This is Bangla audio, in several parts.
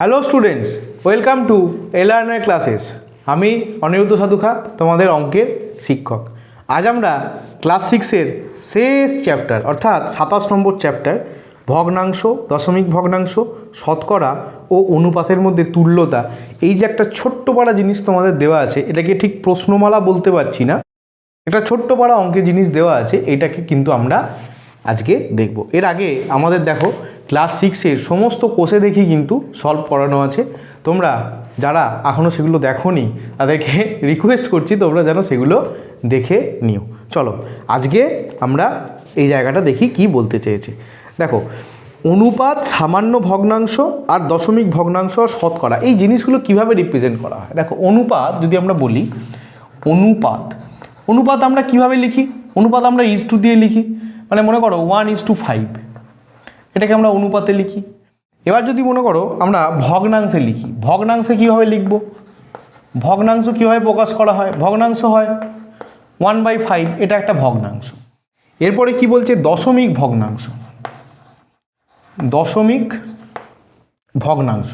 Hello students welcome to elearner classes আমি অনিরুদ্ধ সাধুখা, তোমাদের অঙ্কের শিক্ষক। আজ আমরা ক্লাস সিক্সের শেষ চ্যাপ্টার অর্থাৎ সাতাশ নম্বর চ্যাপ্টার ভগ্নাংশ, দশমিক ভগ্নাংশ, শতকরা ও অনুপাতের মধ্যে তুল্যতা, এই যে একটা ছোট্ট পাড়া জিনিস তোমাদের দেওয়া আছে, এটাকে ঠিক প্রশ্নমালা বলতে পারছি না। একটা ছোট্ট পাড়া অঙ্কের জিনিস দেওয়া আছে, এটাকে কিন্তু আমরা আজকে দেখব। এর আগে আমাদের দেখো ক্লাস সিক্সের সমস্ত কোষে দেখি কিন্তু সলভ করানো আছে। তোমরা যারা এখনও সেগুলো দেখোনি, তাদেরকে রিকোয়েস্ট করছি তোমরা যেন সেগুলো দেখে নিও। চলো, আজকে আমরা এই জায়গাটা দেখি কি বলতে চেয়েছে। দেখো, অনুপাত সামান্য ভগ্নাংশ আর দশমিক ভগ্নাংশ আর শতকরা, এই জিনিসগুলো কীভাবে রিপ্রেজেন্ট করা হয়? দেখো, অনুপাত যদি আমরা বলি, অনুপাত অনুপাত আমরা কীভাবে লিখি? অনুপাত আমরা ইজ টু দিয়ে লিখি। মানে মনে করো ওয়ান ইজ টু ফাইভ এটাকে আমরা অনুপাতে লিখি। এবার যদি মনে করো আমরা ভগ্নাংশে লিখি। ভগ্নাংশে কীভাবে লিখব? ভগ্নাংশ কীভাবে প্রকাশ করা হয়? ভগ্নাংশ হয় ওয়ান বাই ফাইভ এটা একটা ভগ্নাংশ। এরপরে কি বলছে? দশমিক ভগ্নাংশ। দশমিক ভগ্নাংশ।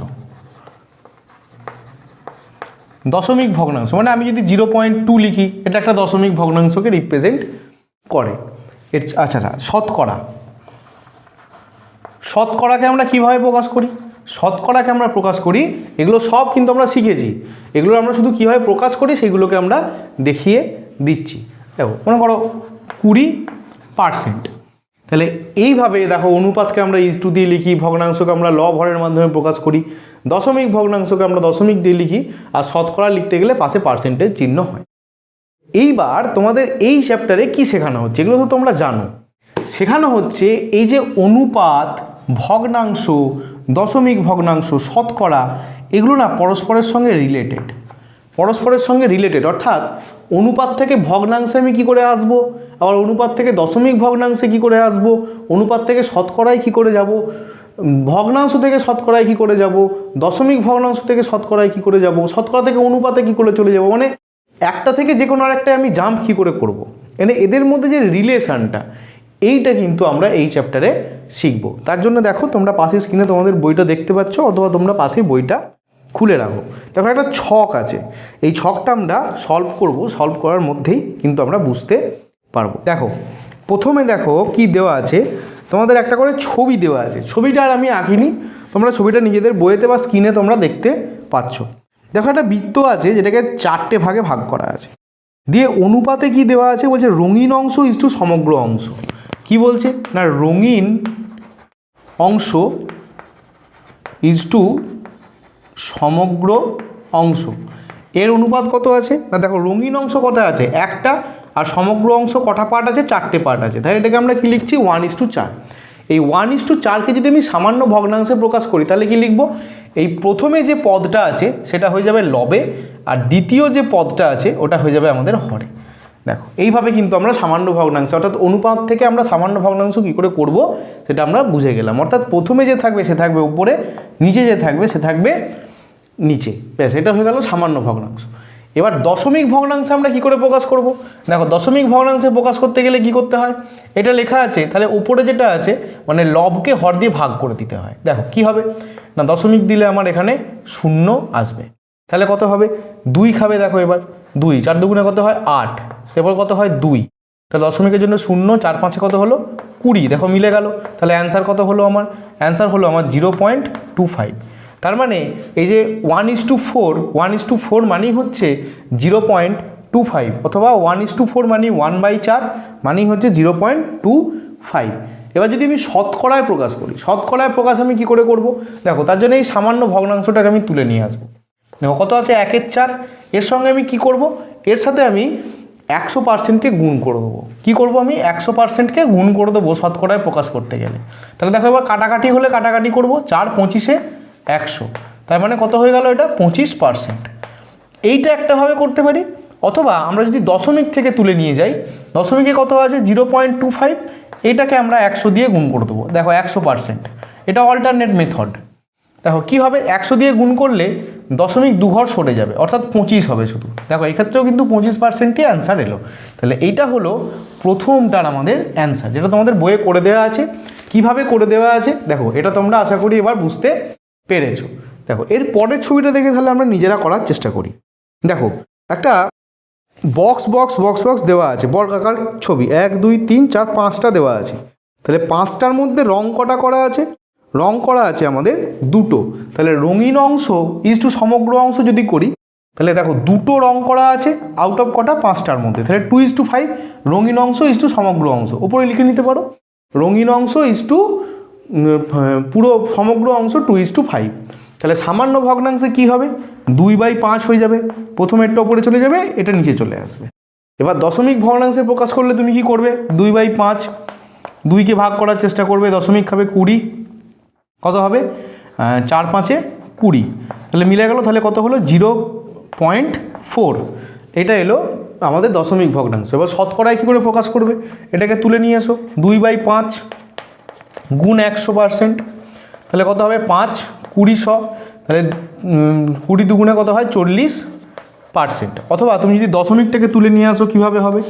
দশমিক ভগ্নাংশ মানে আমি যদি জিরো পয়েন্ট টু লিখি, এটা একটা দশমিক ভগ্নাংশকে রিপ্রেজেন্ট করে। এর আচ্ছা শতকরা। শতকরাকে আমরা কীভাবে প্রকাশ করি? শতকরাকে আমরা প্রকাশ করি, এগুলো সব কিন্তু আমরা শিখেছি। এগুলো আমরা শুধু কীভাবে প্রকাশ করি, সেগুলোকে আমরা দেখিয়ে দিচ্ছি। দেখো, মনে করো কুড়ি পার্সেন্ট। তাহলে এইভাবে দেখো অনুপাতকে আমরা ইজ টু দিয়ে লিখি, ভগ্নাংশকে আমরা ল ভরের মাধ্যমে প্রকাশ করি, দশমিক ভগ্নাংশকে আমরা দশমিক দিয়ে লিখি, আর শতকরা লিখতে গেলে পাশে পার্সেন্টেজ চিহ্ন হয়। এইবার তোমাদের এই চ্যাপ্টারে কি শেখানো হচ্ছে? এগুলো তো তোমরা জানো। শেখানো হচ্ছে এই যে অনুপাত ভগ্নাংশ, দশমিক ভগ্নাংশ, শতকরা, এগুলো না পরস্পরের সঙ্গে রিলেটেড পরস্পরের সঙ্গে রিলেটেড অর্থাৎ অনুপাত থেকে ভগ্নাংশে আমি কি করে আসব? আবার অনুপাত থেকে দশমিক ভগ্নাংশে কি করে আসব? অনুপাত থেকে শতকরায় কি করে যাব? ভগ্নাংশ থেকে শতকরায় কি করে যাব? দশমিক ভগ্নাংশ থেকে শতকরায় কি করে যাব? শতকরা থেকে অনুপাতে কি করে চলে যাব? মানে একটা থেকে যে কোনো আরেকটা আমি জাম্প কী করে করব। মানে এদের মধ্যে যে রিলেশানটা এইটা কিন্তু আমরা এই চ্যাপ্টারে শিখব। তার জন্য দেখো, তোমরা পাশে স্ক্রিনে তোমাদের বইটা দেখতে পাচ্ছ, অথবা তোমরা পাশে বইটা খুলে রাখো। দেখো, একটা ছক আছে। এই ছকটা আমরা সলভ করব সলভ করার মধ্যেই কিন্তু আমরা বুঝতে পারব। দেখো, প্রথমে দেখো কি দেওয়া আছে? তোমাদের একটা করে ছবি দেওয়া আছে। ছবিটা আর আমি আঁকিনি। তোমরা ছবিটা নিজেদের বইয়েতে বা স্ক্রিনে তোমরা দেখতে পাচ্ছ। দেখো, একটা বৃত্ত আছে, যেটাকে চারটে ভাগে ভাগ করা আছে। দিয়ে অনুপাতে কি দেওয়া আছে? বলছে রঙিন অংশ ইস টু সমগ্র অংশ। কি বলছে? না, রঙিন অংশ ইজ টু সমগ্র অংশ। এর অনুপাত কত আছে? না, দেখো, রঙিন অংশ কত আছে? একটা, আর সমগ্র অংশ কটা পার্ট আছে? চারটে পার্ট আছে। তাই এটাকে আমরা কি লিখছি? ওয়ান ইস টু চার। এই ওয়ান ইস টু চারকে যদি আমি সামান্য ভগ্নাংশে প্রকাশ করি, তাহলে কি লিখব? এই প্রথমে যে পদটা আছে, সেটা হয়ে যাবে লবে, আর দ্বিতীয় যে পদটা আছে, ওটা হয়ে যাবে আমাদের হরে। দেখো, এইভাবে কিন্তু আমরা সামান্য ভগ্নাংশ, অর্থাৎ অনুপাত থেকে আমরা সামান্য ভগ্নাংশ কী করে করব, সেটা আমরা বুঝে গেলাম। অর্থাৎ প্রথমে যে থাকবে সে থাকবে উপরে, নিচে যে থাকবে সে থাকবে নিচে। ব্যাস, এটা হয়ে গেল সামান্য ভগ্নাংশ। এবার দশমিক ভগ্নাংশে আমরা কি করে প্রকাশ করব? দেখো, দশমিক ভগ্নাংশে প্রকাশ করতে গেলে কি করতে হয়? এটা লেখা আছে, তাহলে উপরে যেটা আছে মানে লবকে হর দিয়ে ভাগ করে দিতে হয়। দেখো, কি হবে? না, দশমিক দিলে আমার এখানে শূন্য আসবে। তাহলে কত হবে? দুই খাবে, দেখো এবার। দুই, চার দুগুণে কত হয়? আট। এবার কত হয় দুই? তাহলে দশমিকের জন্য শূন্য, চার পাঁচে কত হলো? কুড়ি। দেখো মিলে গেল। তাহলে অ্যান্সার কত হলো আমার? অ্যান্সার হলো আমার জিরো পয়েন্ট টু ফাইভ তার মানে এই যে one is to four one is to four মানেই হচ্ছে জিরো পয়েন্ট টু ফাইভ অথবা ওয়ান ইস টু ফোর মানি ওয়ান বাই চার, মানেই হচ্ছে জিরো পয়েন্ট টু ফাইভ এবার যদি আমি শতকরায় প্রকাশ করি, শতকরায় প্রকাশ আমি কি করে করব? দেখো, তার জন্য এই সামান্য ভগ্নাংশটাকে আমি তুলে নিয়ে আসব। দেখো, কত আছে? একের চার। এর সঙ্গে আমি কি করব? এর সাথে আমি একশো পার্সেন্টকে গুণ করে দেবো। কী করব আমি? একশো পার্সেন্টকে গুণ করে দেবো শতকরায় প্রকাশ করতে গেলে। তাহলে দেখো এবার কাটাকাটি হলে কাটাকাটি করব, চার পঁচিশে একশো। তার মানে কত হয়ে গেল এটা? পঁচিশ পার্সেন্ট এইটা একটাভাবে করতে পারি? অথবা আমরা যদি দশমিক থেকে তুলে নিয়ে যাই, দশমিকে কত আছে? Zero point two five. এইটাকে আমরা একশো দিয়ে গুণ করে দেবো। দেখো একশো পার্সেন্ট এটা অল্টারনেট মেথড দেখো কি হবে? একশো দিয়ে গুণ করলে দশমিক দুঘর সরে যাবে, অর্থাৎ পঁচিশ হবে শুধু। দেখো, এক্ষেত্রেও কিন্তু পঁচিশ পার্সেন্টই অ্যান্সার এলো। তাহলে এইটা হলো প্রথমটার আমাদের অ্যান্সার যেটা তোমাদের বইয়ে করে দেওয়া আছে। কীভাবে করে দেওয়া আছে? দেখো, এটা তোমরা আশা করি এবার বুঝতে পেরেছ। দেখো, এর পরের ছবিটা দেখে তাহলে আমরা নিজেরা করার চেষ্টা করি। দেখো, একটা বক্স বক্স বক্স বক্স দেওয়া আছে বর্গাকার ছবি। এক, দুই, তিন, চার, পাঁচটা দেওয়া আছে। তাহলে পাঁচটার মধ্যে রং কটা করা আছে? রং করা আছে আমাদের দুটো। তাহলে রঙিন অংশ ইজ টু সমগ্র অংশ যদি করি, তাহলে দেখো দুটো রং করা আছে আউট অফ কটা পাঁচটার মধ্যে। তাহলে টু ইজ টু ফাইভ রঙিন অংশ ইজ টু সমগ্র অংশ। ওপরে লিখে নিতে পারো। রঙিন অংশ ইজ টু পুরো সমগ্র অংশ টু ইজ টু ফাইভ তাহলে সামান্য ভগ্নাংশে কি হবে? দুই বাই পাঁচ হয়ে যাবে। প্রথমেরটা ওপরে চলে যাবে, এটা নিচে চলে আসবে। এবার দশমিক ভগ্নাংশে প্রকাশ করলে তুমি কি করবে? দুই বাই পাঁচ। দুইকে ভাগ করার চেষ্টা করবে, দশমিক খাবে কুড়ি। কত হবে? চার পাঁচে কুড়ি। তাহলে মিলে গেল, তাহলে কত হলো? Zero point four. এটা এলো আমাদের দশমিক ভগ্নাংশ। এবার শতকরায় কী করে প্রকাশ করবে? এটাকে তুলে নিয়ে এসো। দুই বাই পাঁচ গুণ একশো পার্সেন্ট। তাহলে কত হবে? পাঁচ, কুড়ি শ। তাহলে কুড়ি দুগুণে কত হয়? চল্লিশ পার্সেন্ট। অথবা তুমি যদি দশমিকটাকে তুলে নিয়ে আসো, কীভাবে হবে?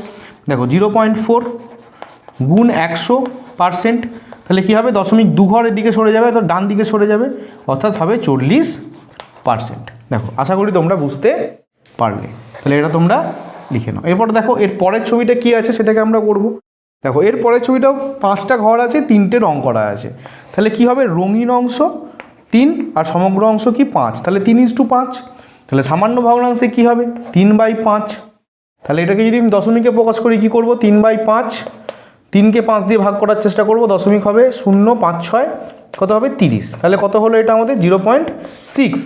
দেখো, জিরো পয়েন্ট ফোর গুণ একশো পার্সেন্ট, তাহলে কী হবে? দশমিক দু ঘরের দিকে সরে যাবে, অর্থাৎ ডান দিকে সরে যাবে, অর্থাৎ হবে চল্লিশ পার্সেন্ট। দেখো, আশা করি তোমরা বুঝতে পারলে। তাহলে এটা তোমরা লিখে নাও। এরপর দেখো, এর পরের ছবিটা কী আছে সেটাকে আমরা করব। দেখো, এর পরের ছবিটাও পাঁচটা ঘর আছে, তিনটে রং করা আছে। তাহলে কি হবে? রঙিন অংশ তিন আর সমগ্র অংশ কি পাঁচ। তাহলে তিন ইস টু পাঁচ। তাহলে সামান্য ভগ্নাংশে কী হবে? তিন বাই পাঁচ। তাহলে এটাকে যদি আমি দশমিকে প্রকাশ করি, কী করব? তিন বাই পাঁচ তিনকে পাঁচ দিয়ে ভাগ করার চেষ্টা করব, দশমিক হবে শূন্য, পাঁচ, ছয়, কত হবে তিরিশ। তাহলে কত হলো এটা আমাদের? Zero point six.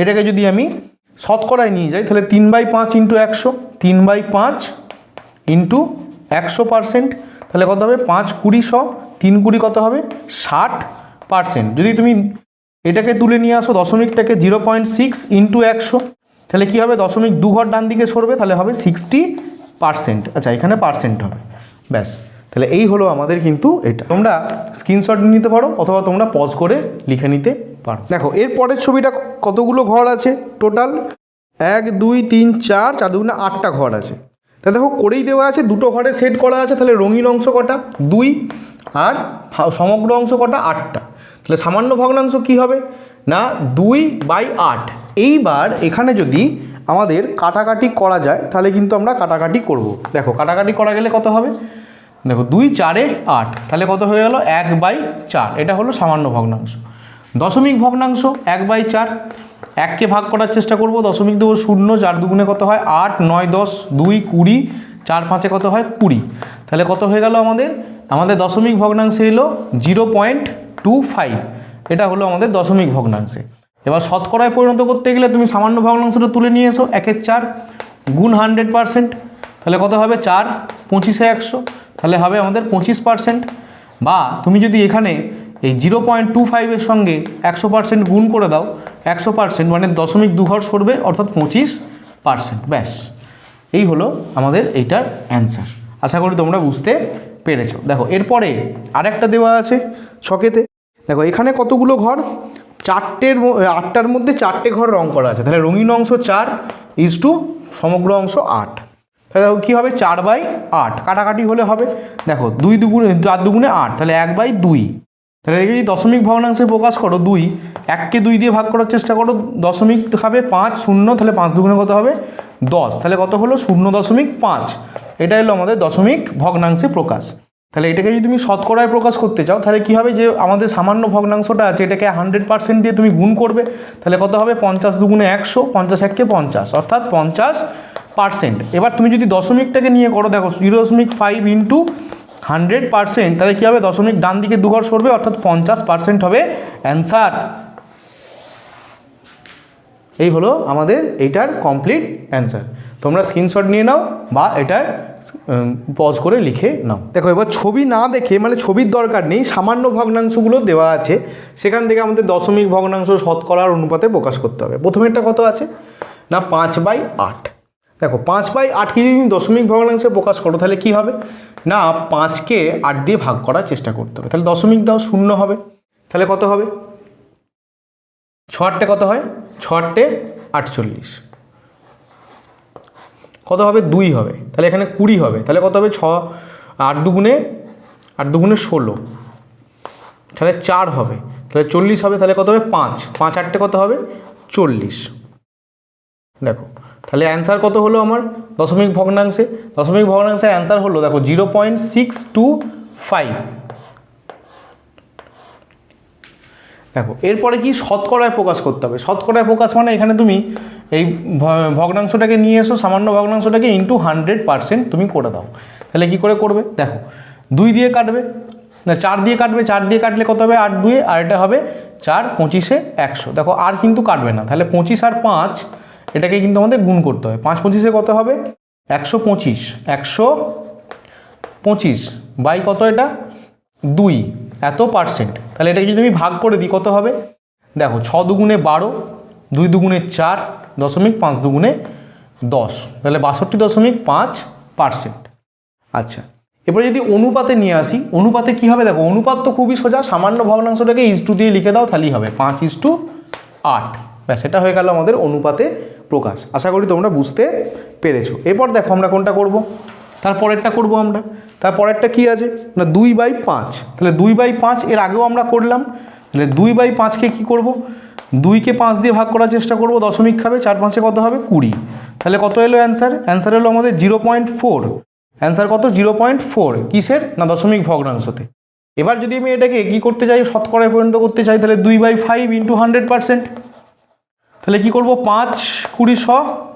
এটাকে যদি আমি শতকরায় নিয়ে যাই, তাহলে তিন বাই পাঁচ ইন্টু একশো, তিন বাই পাঁচ ইন্টু একশো পার্সেন্ট। তাহলে কত হবে? পাঁচ কুড়ি শ, তিন কুড়ি কত হবে? ষাট পার্সেন্ট। যদি তুমি এটাকে তুলে নিয়ে আসো, দশমিকটাকে জিরো পয়েন্ট সিক্স ইন্টু একশো, তাহলে কী হবে? দশমিক দু ঘর ডান দিকে সরবে, তাহলে হবে সিক্সটি পার্সেন্ট। আচ্ছা এখানে পার্সেন্ট হবে। ব্যাস। তাহলে এই হলো আমাদের কিন্তু এটা। তোমরা স্ক্রিনশট নিতে পারো অথবা তোমরা পজ করে লিখে নিতে পারো। দেখো, এর পরের ছবিটা কতগুলো ঘর আছে? টোটাল এক, দুই, তিন, চার চার দুগুণে আটটা ঘর আছে। তা দেখো, করেই দেওয়া আছে, দুটো ঘরে সেট করা আছে, তাহলে রঙিন অংশ কটা? দুই, আর সমগ্র অংশ কটা? আটটা। তাহলে সামান্য ভগ্নাংশ কি হবে? না, দুই বাই আট। এইবার এখানে যদি আমাদের কাটাকাটি করা যায়, তাহলে কিন্তু আমরা কাটাকাটি করব। দেখো, কাটাকাটি করা গেলে কত হবে? দেখো দুই চারে আট, তাহলে কত হয়ে গেল? এক বাই চার, এটা হলো সামান্য ভগ্নাংশ। দশমিক ভগ্নাংশ, এক বাই চার, এককে ভাগ করার চেষ্টা করব, দশমিক দেবো শূন্য, চার দুগুণে কত হয়? আট, নয়, দশ, দুই, কুড়ি, চার পাঁচে কত হয়? কুড়ি। তাহলে কত হয়ে গেল আমাদের? আমাদের দশমিক ভগ্নাংশে এলো জিরো পয়েন্ট টু ফাইভ, এটা হলো আমাদের দশমিক ভগ্নাংশে। এবার শতকরায় পরিণত করতে গেলে তুমি সামান্য ভগ্নাংশটা তুলে নিয়ে এসো, একের চার, গুণ হান্ড্রেড পার্সেন্ট তাহলে কত হবে? চার, পঁচিশে একশো। তাহলে হবে আমাদের পঁচিশ পার্সেন্ট বা তুমি যদি এখানে এই জিরো পয়েন্ট টু ফাইভের সঙ্গে একশো পার্সেন্ট গুণ করে দাও, একশো পার্সেন্ট মানে দশমিক দু ঘর সরবে, অর্থাৎ পঁচিশ পার্সেন্ট ব্যাস। এই হলো আমাদের এইটার অ্যান্সার আশা করি তোমরা বুঝতে পেরেছ। দেখো, এরপরে আরেকটা দেওয়া আছে ছকেতে। দেখো, এখানে কতগুলো ঘর? চারটের আটটার মধ্যে চারটে ঘর রং করা আছে। তাহলে রঙিন অংশ চার ইজ টু সমগ্র অংশ আট। তাহলে দেখো কী হবে? চার বাই আট। কাটাকাটি হলে হবে, দেখো, দুই দুগুণে, চার দুগুণে আট, তাহলে এক বাই দুই। তাহলে যদি দশমিক ভগ্নাংশে প্রকাশ করো দুই, এককে দুই দিয়ে ভাগ করার চেষ্টা করো, দশমিক হবে পাঁচ, শূন্য, তাহলে পাঁচ দুগুণে কত হবে? দশ। তাহলে কত হলো? শূন্য দশমিক পাঁচ। এটা হলো আমাদের দশমিক ভগ্নাংশে প্রকাশ। তাহলে এটাকে যদি তুমি শতকরায় প্রকাশ করতে চাও, তাহলে কী হবে? যে আমাদের সামান্য ভগ্নাংশটা আছে, এটাকে হান্ড্রেড পার্সেন্ট দিয়ে তুমি গুণ করবে। তাহলে কত হবে? পঞ্চাশ দুগুণে একশো, পঞ্চাশ এককে পঞ্চাশ। অর্থাৎ পঞ্চাশ পার্সেন্ট। এবার তুমি যদি দশমিকটাকে নিয়ে করো, দেখো জিরো দশমিক ফাইভ ইন্টু হান্ড্রেড পার্সেন্ট তাহলে কী হবে? দশমিক ডান দিকে দুঘর সরবে, অর্থাৎ পঞ্চাশ পার্সেন্ট হবে অ্যান্সার এই হলো আমাদের এইটার কমপ্লিট অ্যান্সার তোমরা স্ক্রিনশট নিয়ে নাও বা এটার পজ করে লিখে নাও। দেখো, এবার ছবি না দেখে মানে ছবির দরকার নেই, সামান্য ভগ্নাংশগুলো দেওয়া আছে। সেখান থেকে আমাদের দশমিক ভগ্নাংশ শতকরার অনুপাতে প্রকাশ করতে হবে। প্রথমেরটা কত আছে? না, পাঁচ বাই আট। দেখো, পাঁচ বাই আটকে যদি তুমি দশমিক ভগ্নাংশে প্রকাশ করো, তাহলে কি হবে? না, পাঁচকে আট দিয়ে ভাগ করার চেষ্টা করতে হবে। তাহলে দশমিক দাও, শূন্য হবে। তাহলে কত হবে? ছ আটটে কত হয়? ছ আটটে আটচল্লিশ। কত হবে? দুই হবে। তাহলে এখানে কুড়ি হবে। তাহলে কত হবে? ছ আট দুগুণে আট দুগুণে ষোলো। তাহলে চার হবে। তাহলে চল্লিশ হবে। তাহলে কত হবে? পাঁচ। পাঁচ আটটে কত হবে? চল্লিশ। দেখো তাহলে অ্যান্সার কত হলো আমার? দশমিক ভগ্নাংশে। দশমিক ভগ্নাংশের অ্যান্সার হলো, দেখো zero point six two five দেখো, এরপরে কি শতকরায় প্রকাশ করতে হবে? শতকরায় প্রকাশ মানে এখানে তুমি এই ভগ্নাংশটাকে নিয়ে এসো, সামান্য ভগ্নাংশটাকে ইন্টু হান্ড্রেড পার্সেন্ট তুমি করে দাও। তাহলে কি করে করবে? দেখো, দুই দিয়ে কাটবে, না, চার দিয়ে কাটবে, চার দিয়ে কাটলে কত হবে? আট দুয়ে, আর এটা হবে চার পঁচিশে একশো। দেখো, আর কিন্তু কাটবে না। তাহলে পঁচিশ আর পাঁচ এটাকে কিন্তু আমাদের গুণ করতে হয়। পাঁচ পঁচিশে কত হবে? একশো পঁচিশ। একশো পঁচিশ। বাই কত এটা? দুই। এত পার্সেন্ট। তাহলে এটাকে যদি আমি ভাগ করে দিই, কত হবে? দেখো, ছ দুগুণে বারো, দুই দুগুণে চার, দশমিক পাঁচ দুগুণে দশ। তাহলে বাষট্টি দশমিক পাঁচ পার্সেন্ট। আচ্ছা এবারে যদি অনুপাতে নিয়ে আসি, অনুপাতে কি হবে? দেখো, অনুপাত তো খুবই সোজা, সামান্য ভগ্নাংশটাকে ইস টু দিয়ে লিখে দাও, তাহলেই হবে। পাঁচ ইস টু আট। ব্যাস, এটা হয়ে গেল আমাদের অনুপাতে প্রকাশ। আশা করি তোমরা বুঝতে পেরেছ। এরপর দেখো আমরা কোনটা করব। তারপরেরটা করব আমরা। তারপরেরটা কি আছে? না, দুই বাই পাঁচ। তাহলে দুই বাই পাঁচ এর আগেও আমরা করলাম। তাহলে দুই বাই পাঁচকে কি করব? দুইকে পাঁচ দিয়ে ভাগ করার চেষ্টা করব। দশমিক খাবে, চার পাঁচে কত হবে? কুড়ি। তাহলে কত এলো অ্যান্সার? অ্যান্সার হলো আমাদের জিরো পয়েন্ট ফোর। অ্যান্সার কত? Zero point four. কিসের? না, দশমিক ভগ্নাংশতে। এবার যদি আমি এটাকে কি করতে চাই? শতকরায় পরিণত করতে চাই, তাহলে দুই by five into hundred percent. তাহলে কি করব? পাঁচ কুড়ি শ,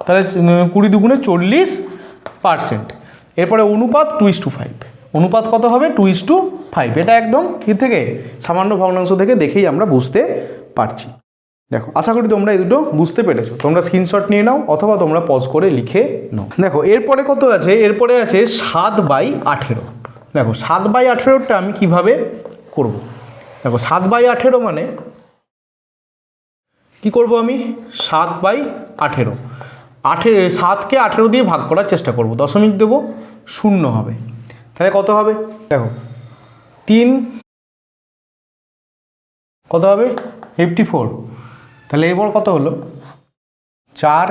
তাহলে কুড়ি দুগুণে চল্লিশ পার্সেন্ট এরপরে অনুপাত টু ইস টু ফাইভ অনুপাত কত হবে? টু ইস টু ফাইভ এটা একদম কি থেকে সামান্য ভগ্নাংশ থেকে দেখেই আমরা বুঝতে পারছি। দেখো, আশা করি তোমরা এই দুটো বুঝতে পেরেছ। তোমরা স্ক্রিনশট নিয়ে নাও অথবা তোমরা পজ করে লিখে নাও। দেখো, এরপরে কত আছে? এরপরে আছে সাত বাই আঠেরো। দেখো, সাত বাই আঠেরোটা আমি কীভাবে করব? দেখো, সাত বাই আঠেরো মানে কি করব আমি? সাত বাই আঠেরো। আঠেরো সাতকে আঠেরো দিয়ে ভাগ করার চেষ্টা করব। দশমিক দেবো, শূন্য হবে। তাহলে কত হবে? দেখো, তিন কত হবে? ফিফটি ফোর তাহলে এরপর কত হলো? চার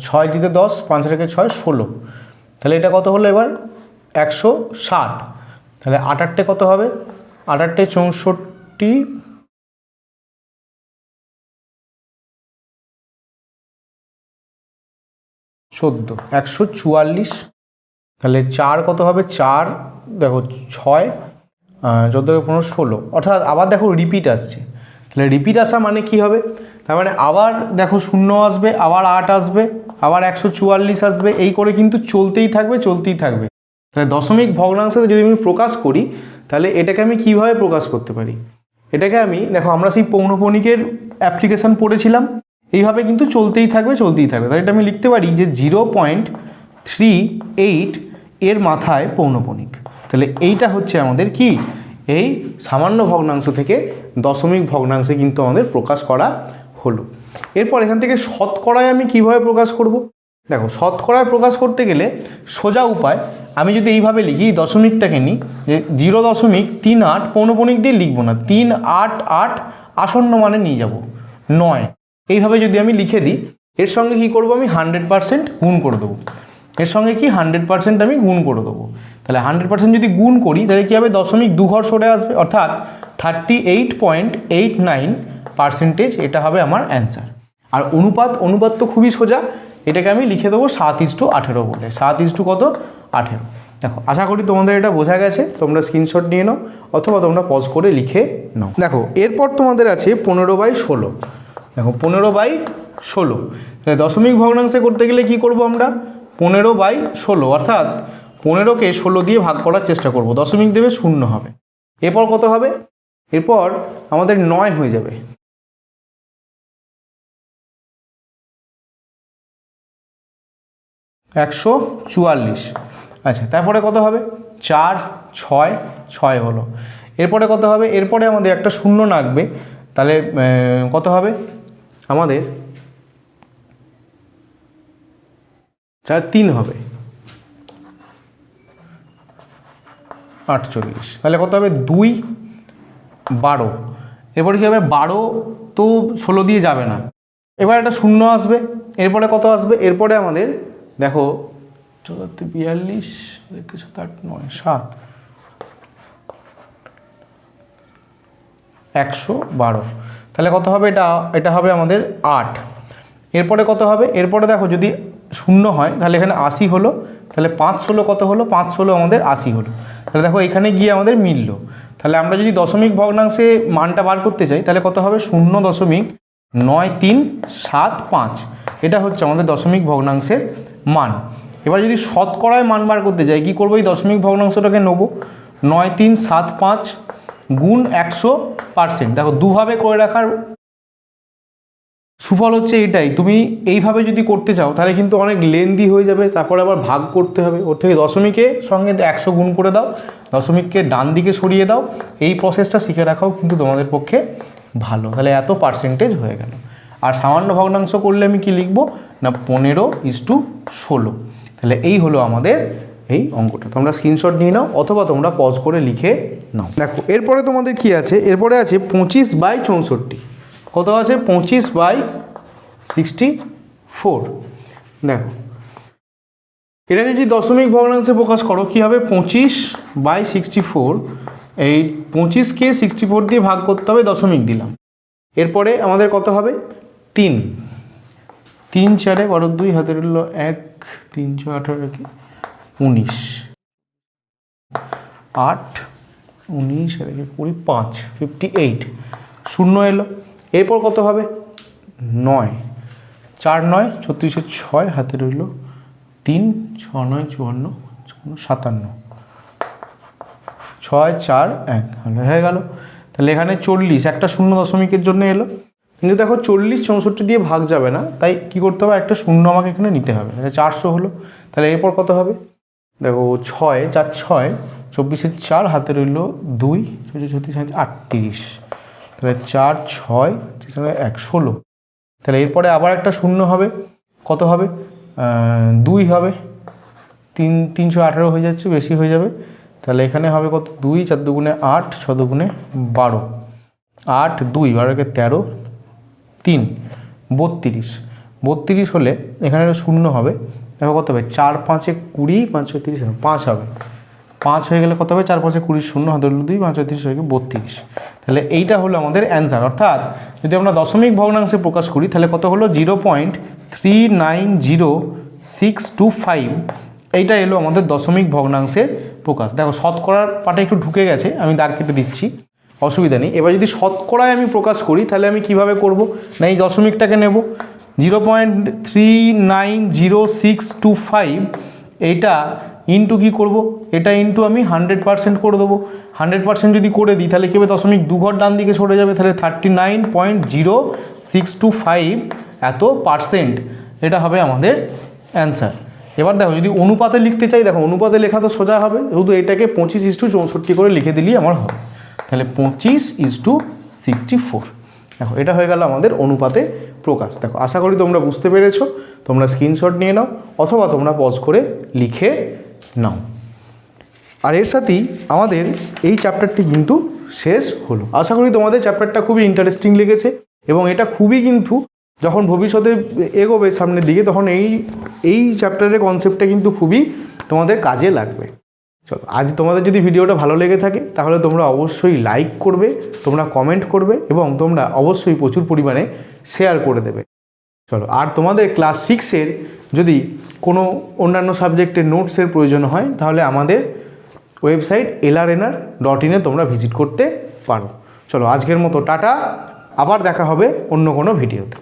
ছয় দিতে দশ, পাঁচ রেখে ছয়, ষোলো। তাহলে এটা কত হলো এবার? একশো ষাট। তাহলে আটারটে কত হবে? আটারটে চৌষট্টি চোদ্দ, একশো চুয়াল্লিশ। তাহলে চার কত হবে? চার, দেখো ছয় চোদ্দ পনেরো ষোলো। অর্থাৎ আবার দেখো রিপিট আসছে। তাহলে রিপিট আসা মানে কি হবে? তার মানে আবার দেখো শূন্য আসবে, আবার আট আসবে, আবার একশো চুয়াল্লিশ আসবে। এই করে কিন্তু চলতেই থাকবে চলতেই থাকবে। তাহলে দশমিক ভগ্নাংশতে যদি আমি প্রকাশ করি, তাহলে এটাকে আমি কীভাবে প্রকাশ করতে পারি? এটাকে আমি, দেখো আমরা সেই পৌনপণিকের অ্যাপ্লিকেশান পড়েছিলাম। এইভাবে কিন্তু চলতেই থাকবে চলতেই থাকবে। তাহলে এটা আমি লিখতে পারি যে জিরো পয়েন্ট থ্রি এইট এর মাথায় পৌনপণিক তাহলে এইটা হচ্ছে আমাদের কি? এই সামান্য ভগ্নাংশ থেকে দশমিক ভগ্নাংশে কিন্তু আমাদের প্রকাশ করা হলো। এরপর এখান থেকে শতকরায় আমি কীভাবে প্রকাশ করব? দেখো, শতকরায় প্রকাশ করতে গেলে সোজা উপায়, আমি যদি এইভাবে লিখি দশমিকটাকে নিই, যে জিরো দশমিক তিন আট পৌনপণিক দিয়ে লিখব না, তিন আট আট আসন্ন মানে নিয়ে যাব, নয়। এইভাবে যদি আমি লিখে দিই, এর সঙ্গে কি করব আমি? হান্ড্রেড পার্সেন্ট গুণ করে দেবো। এর সঙ্গে কি? হান্ড্রেড পার্সেন্ট আমি গুণ করে দেবো। তাহলে হান্ড্রেড পার্সেন্ট যদি গুণ করি, তাহলে কী হবে? দশমিক দু ঘর সরে আসবে। অর্থাৎ thirty eight point eight nine percentage এটা হবে আমার অ্যান্সার আর অনুপাত অনুপাত তো খুবই সোজা। এটাকে আমি লিখে দেবো সাত ইস টু আঠেরো বলে। সাত ইস টু কত? আঠেরো। দেখো, আশা করি তোমাদের এটা বোঝা গেছে। তোমরা স্ক্রিনশট নিয়ে নাও, অথবা তোমরা পজ করে লিখে নাও। দেখো, এরপর তোমাদের আছে পনেরো বাই ষোলো। দেখো, পনেরো বাই ষোলো। তাহলে দশমিক ভগ্নাংশে করতে গেলে কি করব আমরা? পনেরো বাই ষোলো, অর্থাৎ পনেরোকে ষোলো দিয়ে ভাগ করার চেষ্টা করব। দশমিক দেবে শূন্য হবে। এরপর কত হবে? এরপর আমাদের নয় হয়ে যাবে। একশো চুয়াল্লিশ। আচ্ছা তারপরে কত হবে? চার, ছয় ছয় হলো। এরপরে কত হবে? এরপরে আমাদের একটা শূন্য লাগবে তাহলে কত হবে? আমাদের চার তিন হবে। আটচল্লিশ। তাহলে কত হবে? দুই বারো। এরপরে কী হবে? বারো তো ষোলো দিয়ে যাবে না। এবার একটা শূন্য আসবে। এরপরে কত আসবে? এরপরে আমাদের দেখো চৌদ্দ বিয়াল্লিশ সাত, আট, নয়, সাত। একশো বারো। তাহলে কত হবে? এটা এটা হবে আমাদের আট। এরপরে কত হবে? এরপরে দেখো যদি শূন্য হয়, তাহলে এখানে আশি হলো। তাহলে পাঁচ ষোলো কত হলো? পাঁচ ষোলো আমাদের আশি হলো। তাহলে দেখো এখানে গিয়ে আমাদের মিলল। তাহলে আমরা যদি দশমিক ভগ্নাংশে মানটা বার করতে চাই, তাহলে কত হবে? শূন্য দশমিক নয় তিন সাত পাঁচ। এটা হচ্ছে আমাদের দশমিক ভগ্নাংশের মান। এবার যদি শতকরায় মান বার করতে যাই, কী করব? এই দশমিক ভগ্নাংশটাকে নেব। নয় তিন সাত পাঁচ গুণ একশো পার্সেন্ট দেখো, দুভাবে করে রাখার সুফল হচ্ছে এটাই। তুমি এইভাবে যদি করতে চাও, তাহলে কিন্তু অনেক লেন্দি হয়ে যাবে, তারপরে আবার ভাগ করতে হবে। ওর থেকে দশমিকে সঙ্গে একশো গুণ করে দাও, দশমিককে ডান দিকে সরিয়ে দাও। এই প্রসেসটা শিখে রাখাও কিন্তু তোমাদের পক্ষে ভালো। তাহলে এত পার্সেন্টেজ হয়ে গেল। আর সামান্য ভগ্নাংশ করলে আমি কি লিখব? না, পনেরো ইস টু ষোলো। তাহলে এই হলো আমাদের এই অঙ্কটা। তোমরা স্ক্রিনশট নিয়ে নাও অথবা তোমরা পজ করে লিখে নাও। দেখো, এরপরে তোমাদের কি আছে? এরপরে আছে পঁচিশ বাই চৌষট্টি। কত আছে? পঁচিশ বাই সিক্সটি ফোর দেখো, এটা যদি দশমিক ভগ্নাংশে প্রকাশ করো, কী হবে? পঁচিশ বাই সিক্সটি ফোর এই পঁচিশকে সিক্সটি ফোর দিয়ে ভাগ করতে হবে, দশমিক দিলাম। এরপরে আমাদের কত হবে? তিন। তিন চারে বারো দুই হাতে রইল এক, তিন ছ, আঠারো, কি? উনিশ। আট, উনিশ, আর কুড়ি, পাঁচ ফিফটি এইট শূন্য এলো। এরপর কত হবে? নয়। চার নয় ছত্রিশের ছয়, হাতে রইল তিন, ছ নয়, চুয়ান্ন, সাতান্ন। ছয়, চার, এক। হয়ে গেল। তাহলে এখানে চল্লিশ, একটা শূন্য দশমিকের জন্য এলো। কিন্তু দেখো চল্লিশ চৌষট্টি দিয়ে ভাগ যাবে না, তাই কি করতে হবে? একটা শূন্য আমাকে এখানে নিতে হবে। চারশো হলো। তাহলে এরপর কত হবে? দেখো ছয়, চার, ছয়, চব্বিশের চার, হাতে রইল দুই, ছয় ছত্রিশ আটত্রিশ তাহলে চার, ছয় এক, ষোলো। তাহলে এরপরে আবার একটা শূন্য হবে। কত হবে? দুই হবে। তিন, তিনশো আঠেরো হয়ে যাচ্ছে, বেশি হয়ে যাবে। তাহলে এখানে হবে কত? দুই, চার দুগুণে আট, ছ দুগুণে বারো। আট, দুই, বারোকে তেরো, তিন, বত্রিশ। বত্রিশ হলে এখানে শূন্য হবে। দেখো কত হবে? চার পাঁচে কুড়ি, পাঁচ তিরিশ পাঁচ হবে। পাঁচ হয়ে গেলে কত হবে? চার পাঁচে কুড়ি শূন্য, হাতে হলো দুই, পাঁচ তিরিশ হয়ে গেলে বত্রিশ। তাহলে এইটা হলো আমাদের অ্যান্সার অর্থাৎ যদি আমরা দশমিক ভগ্নাংশে প্রকাশ করি, তাহলে কত হলো? Zero point three nine zero six two five. এইটা এলো আমাদের দশমিক ভগ্নাংশের প্রকাশ। দেখো, শতকরার পাটা একটু ঢুকে গেছে, আমি দাগ কেটে দিচ্ছি। অসুবিধা নেই। এবার যদি শতকরায় আমি প্রকাশ করি, তাহলে আমি কীভাবে করব? না, এই দশমিকটাকে নেব। Zero point three nine zero six two five এইটা ইন্টু কী করব? এটা ইন্টু আমি হান্ড্রেড পার্সেন্ট করে দেবো। হান্ড্রেড পার্সেন্ট যদি করে দিই, তাহলে কী হবে? দশমিক দু ঘর ডান দিকে সরে যাবে, তাহলে thirty nine point zero six two five এত পার্সেন্ট এটা হবে আমাদের অ্যান্সার এবার দেখো, যদি অনুপাতে লিখতে চাই, দেখো, অনুপাতে লেখা তো সোজা হবে। শুধু এটাকে পঁচিশ ইস টু চৌষট্টি করে লিখে দিলেই আমার হবে। তাহলে পঁচিশ ইস টু সিক্সটি ফোর দেখো, এটা হয়ে গেল আমাদের অনুপাতে প্রকাশ। দেখো, আশা করি তোমরা বুঝতে পেরেছ। তোমরা স্ক্রিনশট নিয়ে নাও, অথবা তোমরা পজ করে লিখে নাও। আর এর সাথেই আমাদের এই চ্যাপ্টারটি কিন্তু শেষ হলো। আশা করি তোমাদের চ্যাপ্টারটা খুবই ইন্টারেস্টিং লেগেছে, এবং এটা খুবই কিন্তু যখন ভবিষ্যতে এগোবে সামনের দিকে, তখন এই এই চ্যাপ্টারের কনসেপ্টটা কিন্তু খুবই তোমাদের কাজে লাগবে। চলো, আজ তোমাদের যদি ভিডিওটা ভালো লেগে থাকে, তাহলে তোমরা অবশ্যই লাইক করবে, তোমরা কমেন্ট করবে এবং তোমরা অবশ্যই প্রচুর পরিমাণে শেয়ার করে দেবে। চলো, আর তোমাদের ক্লাস সিক্সের যদি কোনো অন্যান্য সাবজেক্টের নোটসের প্রয়োজন হয়, তাহলে আমাদের ওয়েবসাইট এলআরএনআর ডট ইনে তোমরা ভিজিট করতে পারো। চলো, আজকের মতো, টাটা, আবার দেখা হবে অন্য কোনো ভিডিওতে